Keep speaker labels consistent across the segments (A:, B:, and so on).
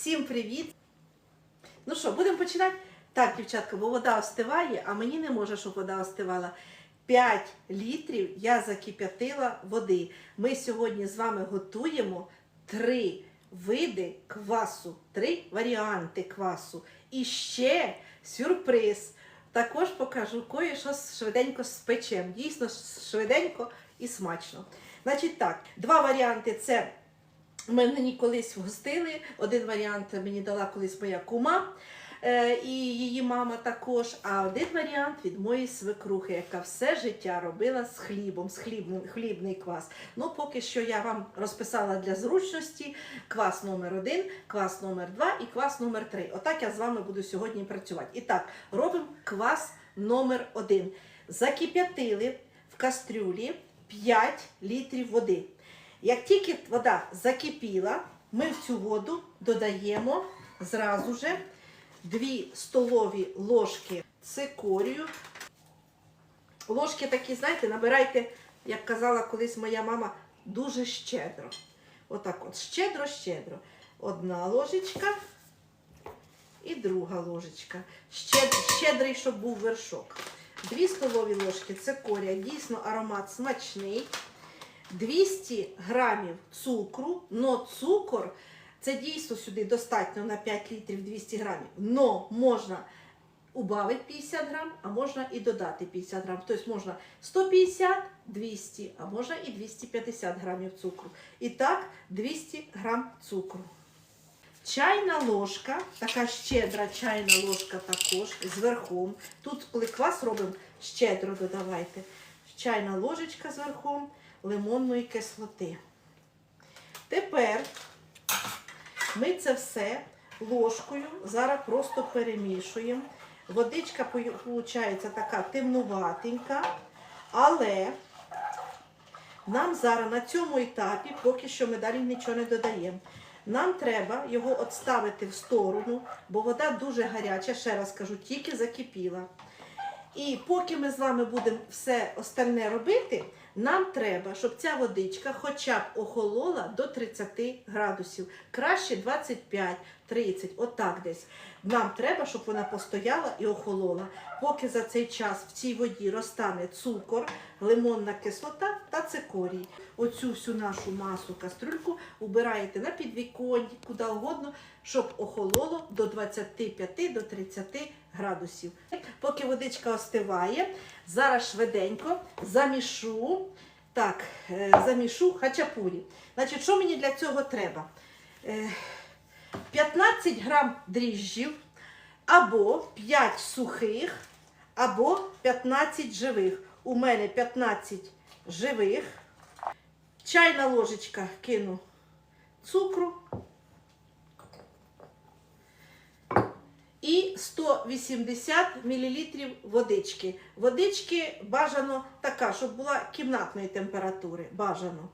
A: Всім привіт! Ну що, будемо починати? Так, дівчатка, бо вода остиває, а мені не може, щоб вода остивала. 5 літрів я закип'ятила води. Ми сьогодні з вами готуємо три види квасу, три варіанти квасу. І ще сюрприз. Також покажу кое-що швиденько спечем. Дійсно швиденько і смачно. Значить так, два варіанти це Мене колись вгостили. Один варіант мені дала колись моя кума е, і її мама також. А один варіант від моєї свекрухи, яка все життя робила з хлібом, з хлібним, хлібний квас. Ну, поки що я вам розписала для зручності квас номер один, квас номер два і квас номер три. Отак я з вами буду сьогодні працювати. І так, робимо квас номер один. Закип'ятили в кастрюлі 5 літрів води. Як тільки вода закипіла, ми в цю воду додаємо зразу же 2 столові ложки цикорію. Ложки такі, знаєте, набирайте, як казала колись моя мама, дуже щедро. Отак от, щедро-щедро. Одна ложечка і друга ложечка. Щед- Щедрий, щоб був вершок. Дві столові ложки цикорія, дійсно аромат смачний. 200 грамів цукру, но цукор це дійсно сюди достатньо на 5 літрів 200 грамів. Но можна убавити 50 грам, а можна і додати 50 грам. Тобто можна 150, 200, а можна і 250 грамів цукру. І так 200 грам цукру. Чайна ложка, така щедра чайна ложка також з верхом. Тут, коли квас робимо, щедро додавайте. Чайна ложечка з верхом лимонної кислоти. Тепер ми це все ложкою зараз просто перемішуємо. Водичка виходить така темнуватенька, але нам зараз на цьому етапі, поки що ми далі нічого не додаємо. Нам треба його відставити в сторону, бо вода дуже гаряча, ще раз кажу, тільки закипіла. І поки ми з вами будемо все остальне робити, нам треба, щоб ця водичка хоча б охолола до 30 градусів. Краще 25-30, отак десь. Нам треба, щоб вона постояла і охолола. Поки за цей час в цій воді розтане цукор, лимонна кислота та цикорій. Оцю всю нашу масу кастрюльку убираєте на підвіконні, куди угодно, щоб охололо до 25 до 30 градусів. Поки водичка остиває, зараз швиденько замішу. Так, е, замішу хачапурі. Значить, що мені для цього треба? Е, 15 грам дріжджів, або 5 сухих, або 15 живих. У мене 15 живих. Чайна ложечка кину цукру. І 180 мл водички. Водички бажано така, щоб була кімнатної температури. Бажано.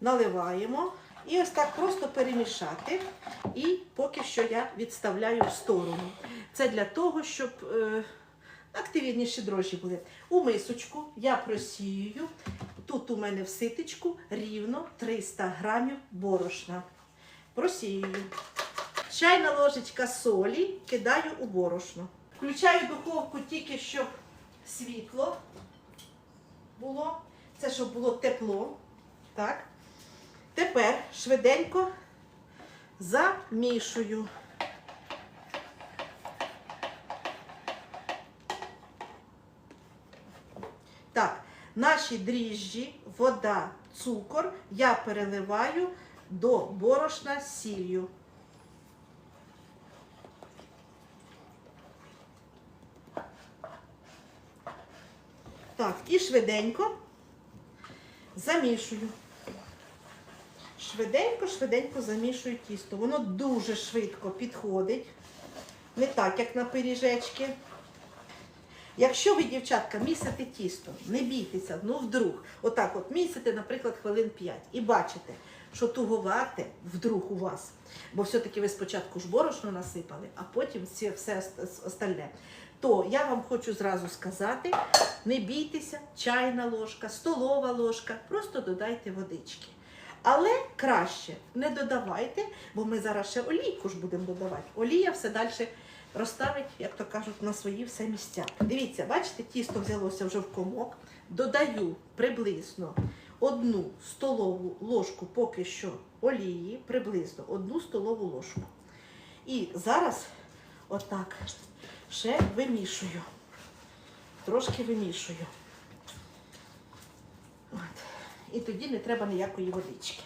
A: Наливаємо. І ось так просто перемішати. І поки що я відставляю в сторону. Це для того, щоб е, активніші дрожжі були. У мисочку я просіюю. Тут у мене в ситечку рівно 300 грамів борошна. Просіюю. Чайна ложечка солі кидаю у борошно. Включаю духовку тільки, щоб світло було. Це щоб було тепло. Так. Тепер швиденько замішую. Так, наші дріжджі, вода, цукор я переливаю до борошна з сіллю. Так, і швиденько замішую. Швиденько, швиденько замішую тісто. Воно дуже швидко підходить. Не так, як на пиріжечки. Якщо ви, дівчатка, місите тісто, не бійтеся, ну вдруг, отак от місите, наприклад, хвилин 5 і бачите, що туговате вдруг у вас, бо все-таки ви спочатку ж борошно насипали, а потім все, все остальне. То я вам хочу зразу сказати, не бійтеся, чайна ложка, столова ложка, просто додайте водички. Але краще не додавайте, бо ми зараз ще олійку ж будемо додавати. Олія все далі розставить, як то кажуть, на свої все місця. Дивіться, бачите, тісто взялося вже в комок. Додаю приблизно одну столову ложку поки що олії, приблизно одну столову ложку. І зараз отак ще вимішую. Трошки вимішую. От. І тоді не треба ніякої водички.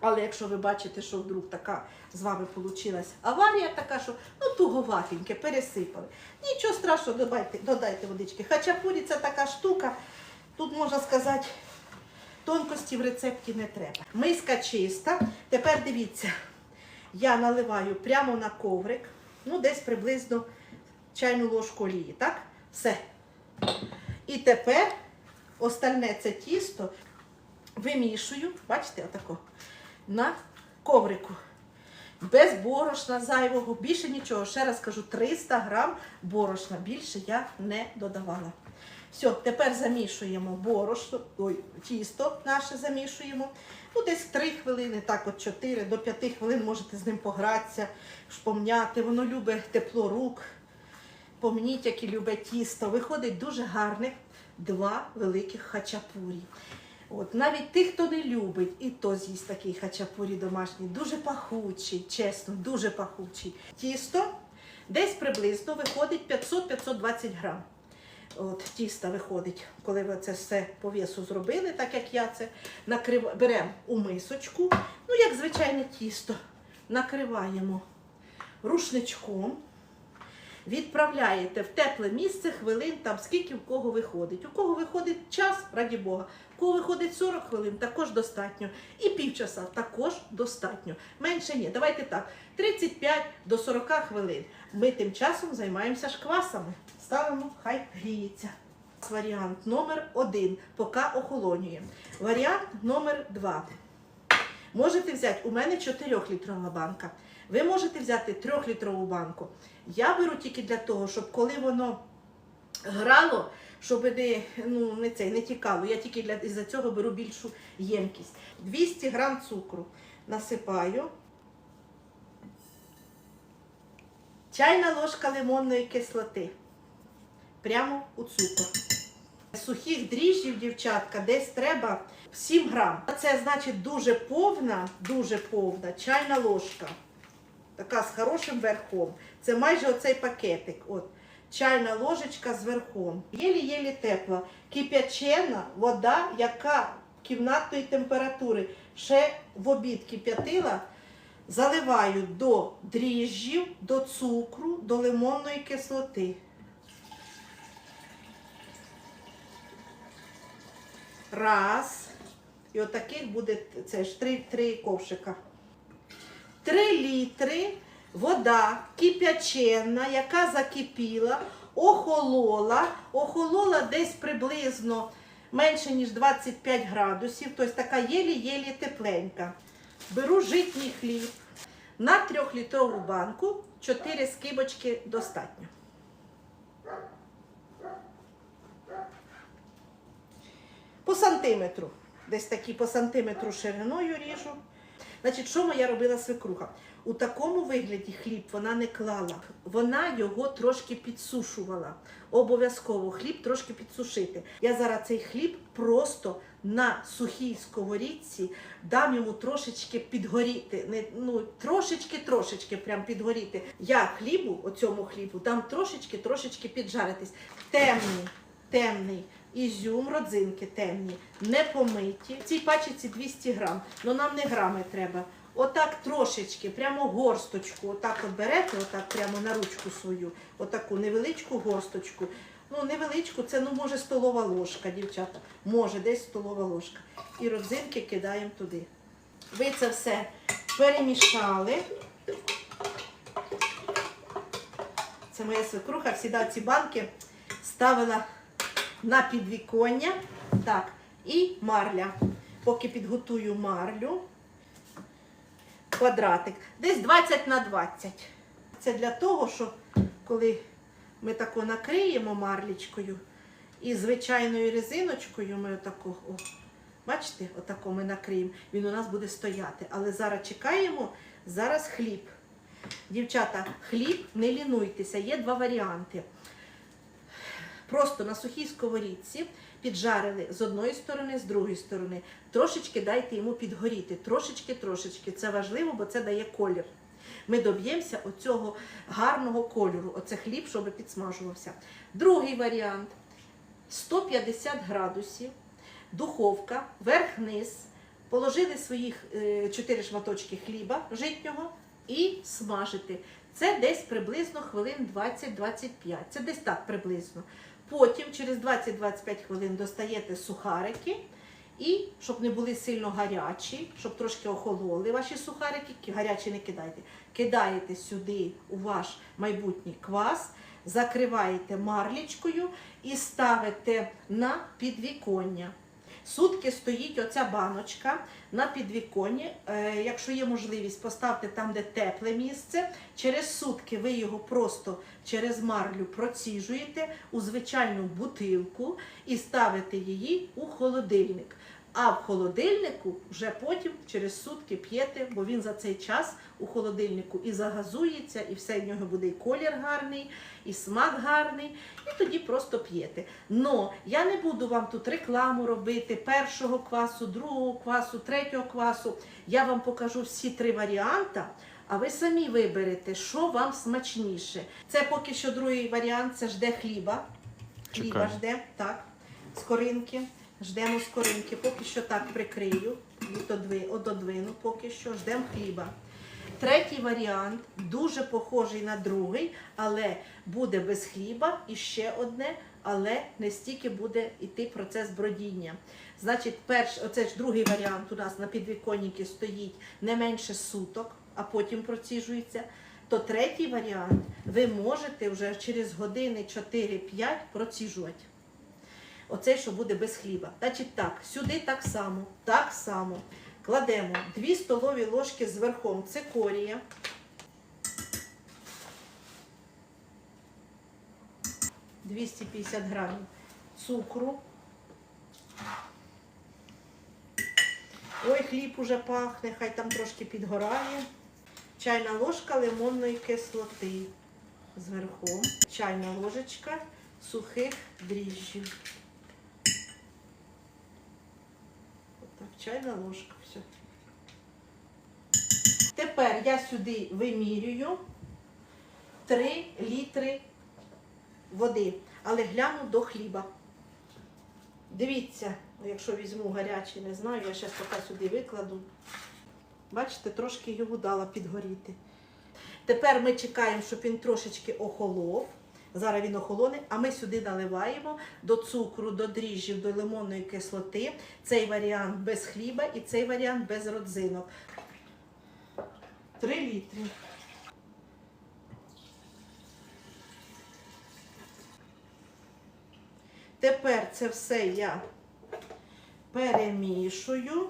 A: Але якщо ви бачите, що вдруг така з вами вийшла аварія, така, що ну туговатеньке, пересипали. Нічого страшного, додайте, додайте водички. Хачапурі це така штука, тут можна сказати, тонкості в рецепті не треба. Миска чиста. Тепер дивіться, я наливаю прямо на коврик, ну десь приблизно чайну ложку олії, так? Все. І тепер остальне це тісто вимішую, бачите, отако, на коврику. Без борошна зайвого, більше нічого. Ще раз кажу, 300 грам борошна. Більше я не додавала. Все, тепер замішуємо борошно, ой, тісто наше замішуємо. Ну, десь 3 хвилини, так от 4 до 5 хвилин можете з ним погратися, шпомняти. Воно любить тепло рук. Помніть, які любить тісто. Виходить дуже гарних два великих хачапурі. От, навіть тих, хто не любить, і то з'їсть такий хачапурі домашній. Дуже пахучий, чесно, дуже пахучий. Тісто десь приблизно виходить 500-520 грам. От, тіста виходить, коли ви це все по весу зробили, так як я це накрив... беремо у мисочку, ну як звичайне тісто, накриваємо рушничком. Відправляєте в тепле місце хвилин, там скільки в кого виходить. У кого виходить час, раді Бога, у кого виходить 40 хвилин, також достатньо. І півчаса також достатньо. Менше ні. Давайте так, 35 до 40 хвилин. Ми тим часом займаємося шквасами. Ставимо, хай гріється. Варіант номер один, поки охолонює. Варіант номер два. Можете взяти, у мене 4-літрова банка. Ви можете взяти 3-літрову банку. Я беру тільки для того, щоб коли воно грало, щоб не, ну, не, це, не тікало. Я тільки для із-за цього беру більшу ємкість. 200 грам цукру насипаю. Чайна ложка лимонної кислоти. Прямо у цукор. Сухих дріжджів, дівчатка, десь треба 7 грам. Це значить дуже повна, дуже повна чайна ложка. Така з хорошим верхом. Це майже оцей пакетик. От. Чайна ложечка з верхом. Єлі-єлі тепла. Кип'ячена вода, яка кімнатної температури. Ще в обід кип'ятила. Заливаю до дріжджів, до цукру, до лимонної кислоти. Раз. І отаких буде це ж три, три ковшика. Три літри вода кип'ячена, яка закипіла, охолола, охолола десь приблизно менше, ніж 25 градусів, тобто така єлі-єлі тепленька. Беру житній хліб. На трьохлітрову банку 4 скибочки достатньо. По сантиметру. Десь такі по сантиметру шириною ріжу. Значить, що моя робила свекруха? У такому вигляді хліб вона не клала. Вона його трошки підсушувала. Обов'язково хліб трошки підсушити. Я зараз цей хліб просто на сухій сковорідці дам йому трошечки підгоріти. Не, ну, трошечки, трошечки прям підгоріти. Я хлібу, оцьому хлібу, дам трошечки, трошечки піджаритись. Темний, темний. Ізюм, родзинки темні, не помиті. В цій пачці 200 грам, але нам не грами треба. Отак трошечки, прямо горсточку, отак от берете, отак прямо на ручку свою, отаку невеличку горсточку. Ну, невеличку, це ну може столова ложка, дівчата. Може, десь столова ложка. І родзинки кидаємо туди. Ви це все перемішали. Це моя свекруха, завжди ці банки ставила на підвіконня. Так, і марля. Поки підготую марлю, квадратик, десь 20 на 20. Це для того, що коли ми тако накриємо марлічкою і звичайною резиночкою ми отако о, Бачите, отако ми накриємо. Він у нас буде стояти. Але зараз чекаємо, зараз хліб. Дівчата, хліб, не лінуйтеся, є два варіанти. Просто на сухій сковорідці піджарили з одної сторони, з другої сторони. Трошечки дайте йому підгоріти. Трошечки, трошечки. Це важливо, бо це дає колір. Ми доб'ємося оцього гарного кольору, оце хліб, щоб підсмажувався. Другий варіант 150 градусів, духовка, верх-низ. Положили своїх 4 шматочки хліба житнього і смажити. Це десь приблизно хвилин 20-25. Це десь так приблизно. Потім через 20-25 хвилин достаєте сухарики. І щоб не були сильно гарячі, щоб трошки охололи ваші сухарики, гарячі не кидайте. Кидаєте сюди у ваш майбутній квас, закриваєте марлічкою і ставите на підвіконня. Сутки стоїть оця баночка на підвіконні. Е, якщо є можливість, поставте там, де тепле місце. Через сутки ви його просто через марлю проціжуєте у звичайну бутилку і ставите її у холодильник. А в холодильнику вже потім через сутки п'єте, бо він за цей час у холодильнику і загазується, і все в нього буде і колір гарний, і смак гарний, і тоді просто п'єте. Но я не буду вам тут рекламу робити першого квасу, другого квасу, третього квасу. Я вам покажу всі три варіанти. А ви самі виберете, що вам смачніше. Це поки що другий варіант, це жде хліба. Хліба
B: Чекаю.
A: жде, так, скоринки. Ждемо скоринки, поки що так прикрию, відодви- ододвину, поки що ждемо хліба. Третій варіант дуже похожий на другий, але буде без хліба. І ще одне, але не стільки буде йти процес бродіння. Значить, перш, оце ж другий варіант у нас на підвіконнику стоїть не менше суток, а потім проціжується. То третій варіант ви можете вже через години 4-5 проціжувати. Оцей, що буде без хліба. Значить так, сюди так само, так само. Кладемо 2 столові ложки з верхом цикорія. – 250 грамів цукру. Ой, хліб уже пахне, хай там трошки підгорає. Чайна ложка лимонної кислоти з верхом. Чайна ложечка сухих дріжджів. Чайна ложка. Все. Тепер я сюди вимірюю 3 літри води, але гляну до хліба. Дивіться, ну, якщо візьму гарячий, не знаю, я зараз поки сюди викладу. Бачите, трошки його дала підгоріти. Тепер ми чекаємо, щоб він трошечки охолов. Зараз він охолоне, а ми сюди наливаємо до цукру, до дріжджів, до лимонної кислоти. Цей варіант без хліба і цей варіант без родзинок. 3 літри. Тепер це все я перемішую.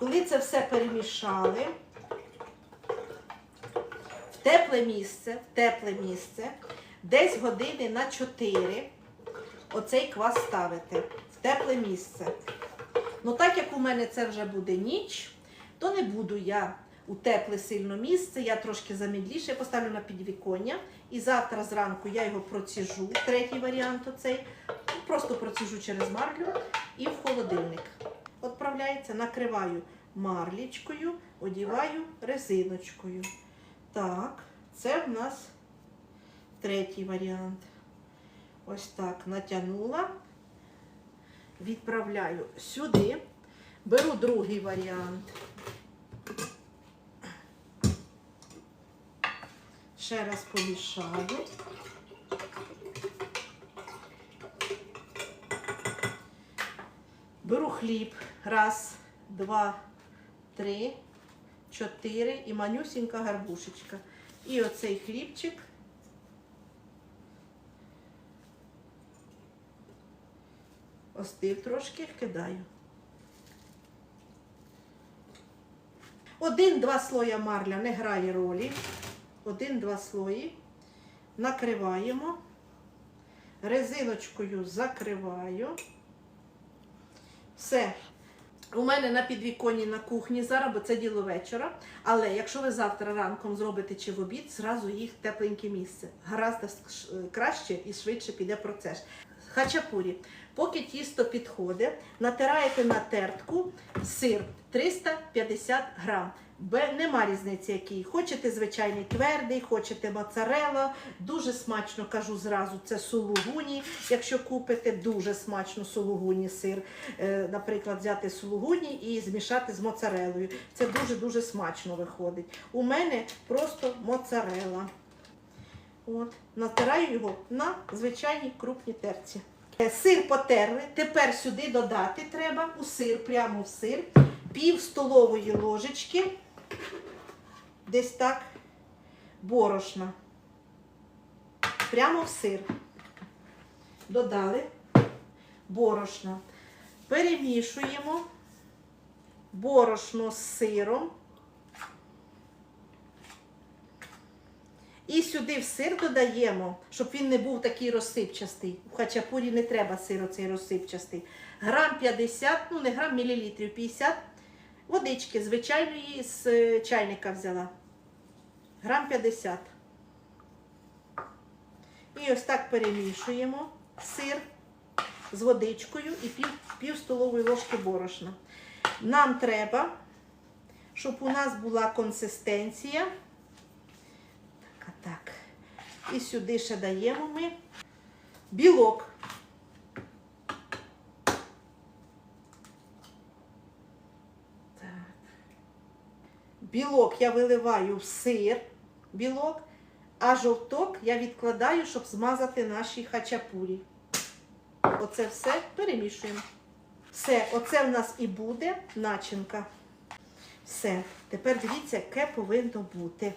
A: Коли це все перемішали, в тепле місце, в тепле місце, десь години на 4 оцей квас ставите в тепле місце. Ну так як у мене це вже буде ніч, то не буду я у тепле сильно місце, я трошки замідліше поставлю на підвіконня. І завтра зранку я його проціжу, третій варіант оцей, просто проціжу через марлю і в холодильник. Отправляється, накриваю марлічкою, одіваю резиночкою. Так, це в нас третій варіант. Ось так натягнула, відправляю сюди, беру другий варіант. Ще раз помішаю. Беру хліб. Раз, два, три, чотири і манюсінька гарбушечка. І оцей хлібчик. Остив трошки, кидаю. Один-два слоя марля не грає ролі. один-два слої, накриваємо, резиночкою закриваю. Все. У мене на підвіконні на кухні зараз, бо це діло вечора. Але якщо ви завтра ранком зробите чи в обід, зразу їх тепленьке місце. Гаразд краще і швидше піде процес. Хачапурі. Поки тісто підходить, натираєте на тертку сир 350 грам. Нема різниці, який. Хочете звичайний твердий, хочете моцарелла. Дуже смачно кажу зразу, це сулугуні. Якщо купите, дуже смачно сулугуні сир. Е, Наприклад, взяти сулугуні і змішати з моцарелою. Це дуже-дуже смачно виходить. У мене просто моцарелла. От, натираю його на звичайній крупній терці. Е, Сир потерли. Тепер сюди додати треба у сир, прямо в сир, пів столової ложечки, десь так, борошна. Прямо в сир. Додали борошна. Перемішуємо борошно з сиром. І сюди в сир додаємо, щоб він не був такий розсипчастий. У хачапурі не треба сир оцей розсипчастий. Грам 50, ну не грам, мілілітрів 50 водички звичайної з е, чайника взяла. Грам 50. І ось так перемішуємо сир з водичкою і пів, пів столової ложки борошна. Нам треба, щоб у нас була консистенція. Так, а так. І сюди ще даємо ми білок. Так. Білок я виливаю в сир, білок, а жовток я відкладаю, щоб змазати наші хачапурі. Оце все перемішуємо. Все, оце в нас і буде начинка. Все. Тепер дивіться, яке повинно бути.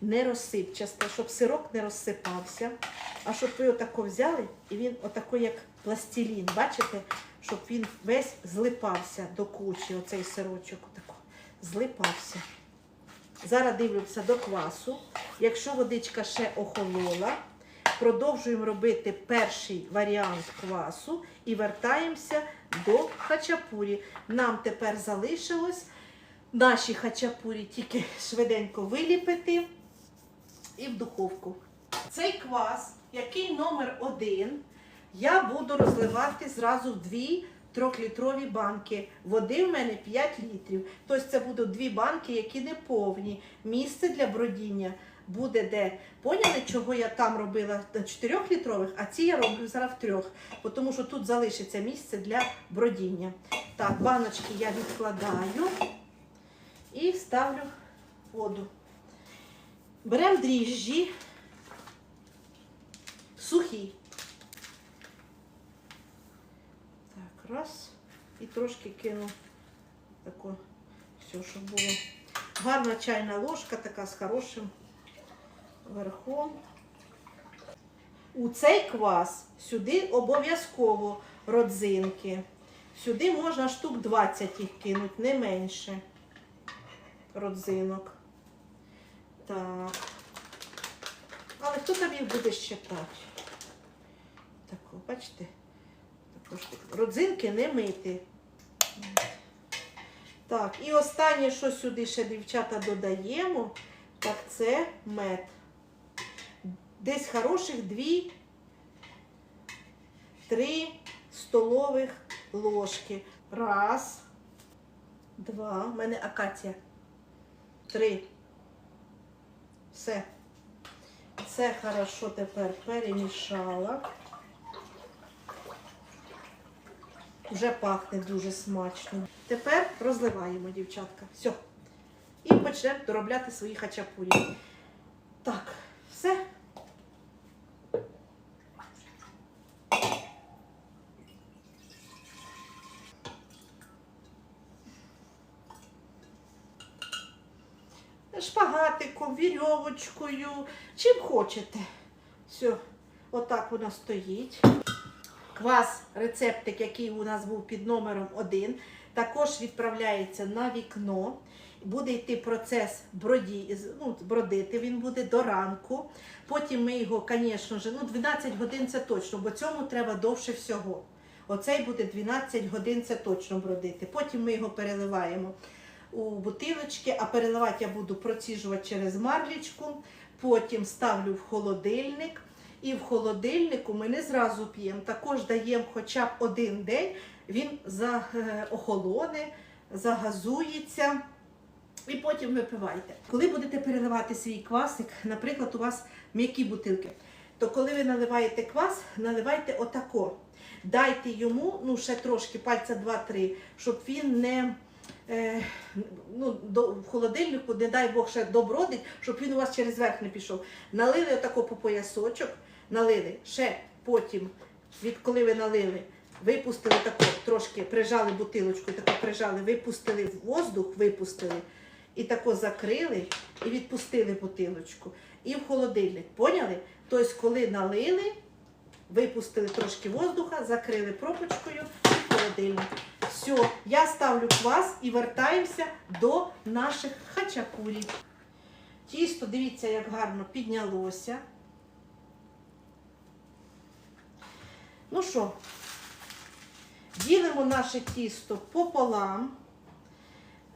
A: Не розсипчасте, щоб сирок не розсипався. А щоб ви отако взяли, і він отако, як пластилін, бачите, щоб він весь злипався до кучі, оцей сирочок, злипався. Зараз дивлюся до квасу. Якщо водичка ще охолола, продовжуємо робити перший варіант квасу і вертаємося до хачапурі. Нам тепер залишилось наші хачапурі тільки швиденько виліпити і в духовку. Цей квас, який номер один, я буду розливати зразу в дві трьохлітрові банки. Води в мене 5 літрів. Тобто це будуть дві банки, які не повні. Місце для бродіння буде де. Поняли, чого я там робила на 4 літрових, а ці я роблю зараз в трьох, тому що тут залишиться місце для бродіння. Так, баночки я відкладаю і ставлю воду. Беремо дріжджі сухі. Так, раз. І трошки кину тако, все, щоб було. Гарна чайна ложка, така з хорошим верхом. У цей квас сюди обов'язково родзинки. Сюди можна штук 20 їх кинути, не менше родзинок. Так. Але хто там їх буде щепати? Тако, бачите? Родзинки не мити. Так, і останнє, що сюди ще дівчата додаємо, так це мед. Десь хороших дві, три столових ложки. Раз, два. У мене акація. Три. Все. Це хорошо тепер перемішала. Вже пахне дуже смачно. Тепер розливаємо, дівчатка. Все. І почнемо доробляти свої хачапурі. Так, все. Шпагатиком, вірьовочкою, чим хочете. Все, отак воно стоїть. Квас, рецептик, який у нас був під номером 1, також відправляється на вікно. буде йти процес броді, ну, бродити, він буде до ранку. Потім ми його, звісно ну 12 годин це точно, бо цьому треба довше всього. Оцей буде 12 годин, це точно бродити. Потім ми його переливаємо у бутилочки, а переливати я буду проціжувати через марлічку. Потім ставлю в холодильник. І в холодильнику ми не зразу п'ємо, також даємо хоча б один день, він е, охолоне, загазується. І потім випивайте. Коли будете переливати свій квасик, наприклад, у вас м'які бутилки, то коли ви наливаєте квас, наливайте отако. Дайте йому ну, ще трошки, пальця 2-3, щоб він не е, ну, до, в холодильнику, не дай Бог, ще добродить, щоб він у вас через верх не пішов. Налили отако по поясочок, налили, ще потім, від коли ви налили, випустили тако, трошки прижали бутилочку, тако прижали, випустили воздух, випустили, і тако закрили і відпустили бутилочку. І в холодильник. Поняли? Тобто, коли налили, випустили трошки воздуха, закрили пробочкою і в холодильник. Все, я ставлю квас і вертаємося до наших хачапурів. Тісто, дивіться, як гарно піднялося. Ну що, ділимо наше тісто пополам.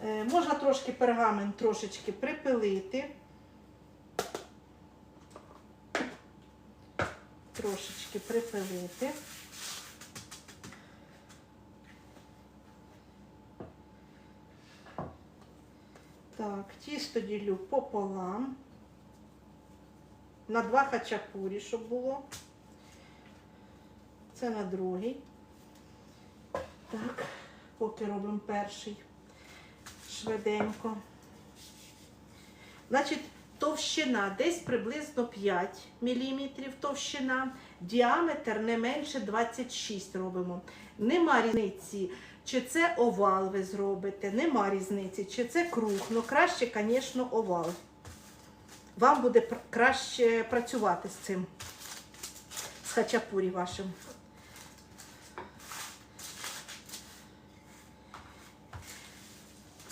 A: Е, можна трошки пергамент трошечки припилити. Трошечки припилити. Так, тісто ділю пополам. На два хачапурі, щоб було. Це на другий. Так, поки робимо перший. Швиденько. Значить, товщина десь приблизно 5 мм товщина, діаметр не менше 26 робимо. Нема різниці, чи це овал ви зробите, нема різниці, чи це круг. Ну краще, звісно, овал. Вам буде краще працювати з цим, з хачапурі вашим.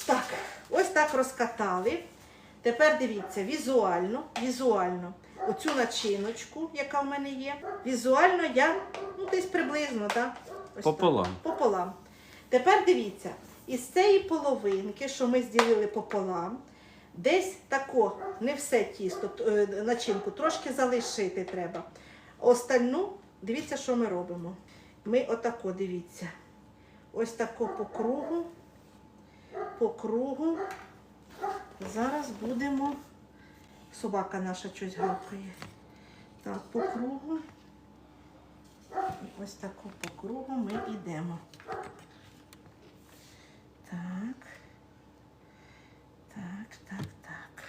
A: Так, ось так розкатали. Тепер дивіться, візуально, візуально, оцю начиночку, яка в мене є, візуально я ну, десь приблизно, так? Ось
B: Пополам.
A: Так, пополам. Тепер дивіться, із цієї половинки, що ми зділили пополам, десь тако, не все тісто, е, начинку, трошки залишити треба. Остальну, дивіться, що ми робимо. Ми отако, дивіться. Ось тако по кругу, по кругу. Зараз будемо. Собака наша щось гавкає. Так, по кругу. І ось тако по кругу ми йдемо. Так. Так, так, так.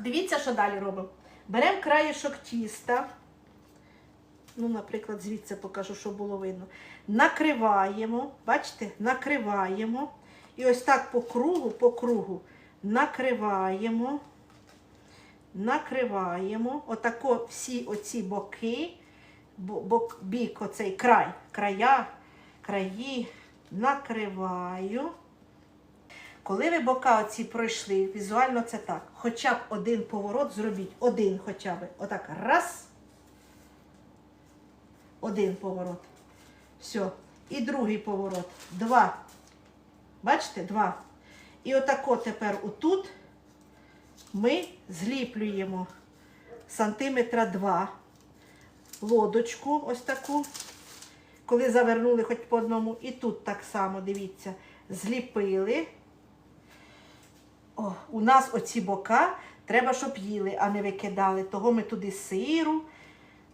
A: Дивіться, що далі робимо. Беремо краєшок тіста. Ну, наприклад, звідси покажу, щоб було видно. Накриваємо, бачите, накриваємо. І ось так по кругу, по кругу накриваємо, накриваємо. Отако всі оці боки, бо- бок, бік, оцей край, края, краї накриваю. Коли ви бока оці пройшли, візуально це так. Хоча б один поворот зробіть. Один хоча б. Отак. Раз. Один поворот. Все. І другий поворот. Два. Бачите? Два. І отако тепер отут ми зліплюємо сантиметра два лодочку ось таку. Коли завернули хоч по одному. І тут так само, дивіться, зліпили. О, у нас оці бока треба, щоб їли, а не викидали. Того ми туди сиру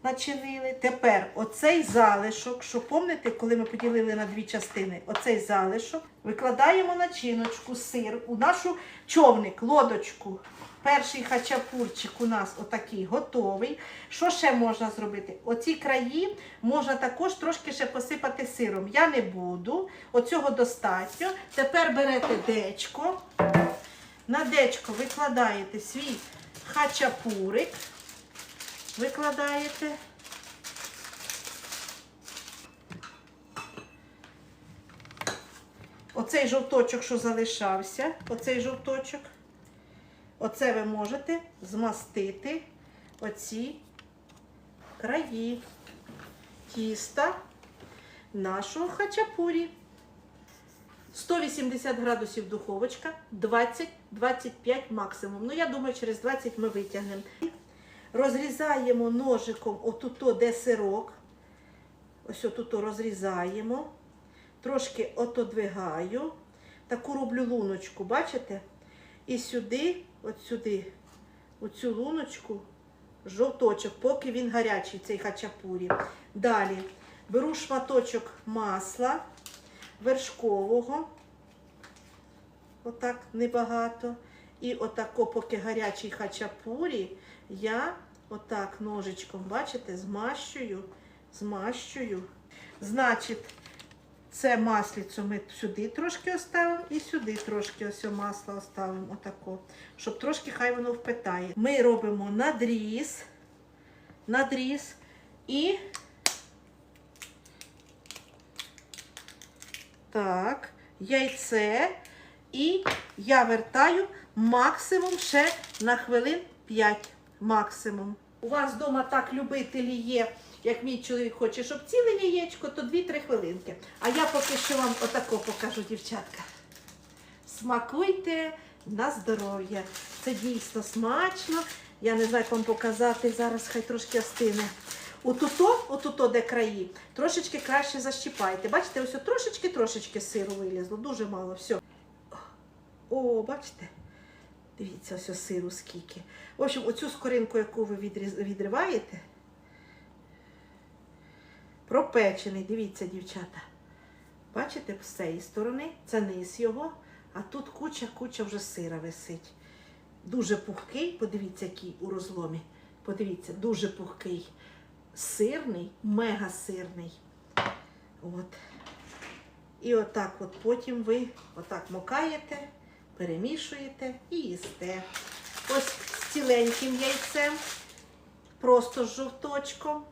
A: начинили. Тепер оцей залишок, що пам'ятаєте, коли ми поділили на дві частини, оцей залишок викладаємо начиночку, сир у нашу човник, лодочку. Перший хачапурчик у нас отакий готовий. Що ще можна зробити? Оці краї можна також трошки ще посипати сиром. Я не буду. Оцього достатньо. Тепер берете дечко. На дечко викладаєте свій хачапурик. Викладаєте. оцей жовточок, що залишався, оцей жовточок, оце ви можете змастити оці краї тіста нашого хачапурі. 180 градусів духовочка, 20-25 максимум. Ну, я думаю, через 20 ми витягнемо. Розрізаємо ножиком отуто, де сирок. Ось отуто розрізаємо. Трошки отодвигаю. Таку роблю луночку, бачите? І сюди, от сюди, оцю луночку, жовточок, поки він гарячий, цей хачапурі. Далі беру шматочок масла вершкового, отак небагато. І отако, поки гарячий хачапурі, я отак ножичком, бачите, змащую, змащую. Значить, це маслицю ми сюди трошки оставимо і сюди трошки ось масло оставимо, отако, щоб трошки хай воно впитає. Ми робимо надріз, надріз і так, яйце. І я вертаю максимум ще на хвилин 5. Максимум. У вас вдома так любителі є, як мій чоловік хоче, щоб ціле яєчко, то 2-3 хвилинки. А я поки що вам отако покажу, дівчатка. Смакуйте на здоров'я. Це дійсно смачно. Я не знаю, як вам показати. Зараз хай трошки остине. Отуто, отуто, де краї, трошечки краще защіпайте. Бачите, ось трошечки-трошечки сиру вилізло, дуже мало. Все. О, бачите? Дивіться, ось сиру скільки. В общем, оцю скоринку, яку ви відриваєте, пропечений, дивіться, дівчата. Бачите, з цієї сторони, це низ його, а тут куча-куча вже сира висить. Дуже пухкий, подивіться, який у розломі. Подивіться, дуже пухкий. Сирний, мега сирний. От. І отак от потім ви отак макаєте, перемішуєте і їсте. Ось з ціленьким яйцем, просто з жовточком.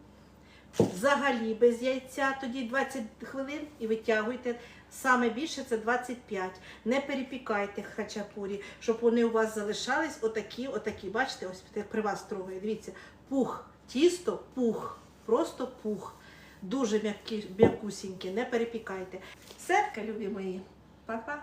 A: Взагалі без яйця, тоді 20 хвилин і витягуйте. Саме більше це 25. Не перепікайте хачапурі, щоб вони у вас залишались отакі, отакі. Бачите, ось при вас трогає. Дивіться, пух, тісто, пух, просто пух. Дуже м'які, м'якусінькі, не перепікайте. Все, любі мої. Па-па.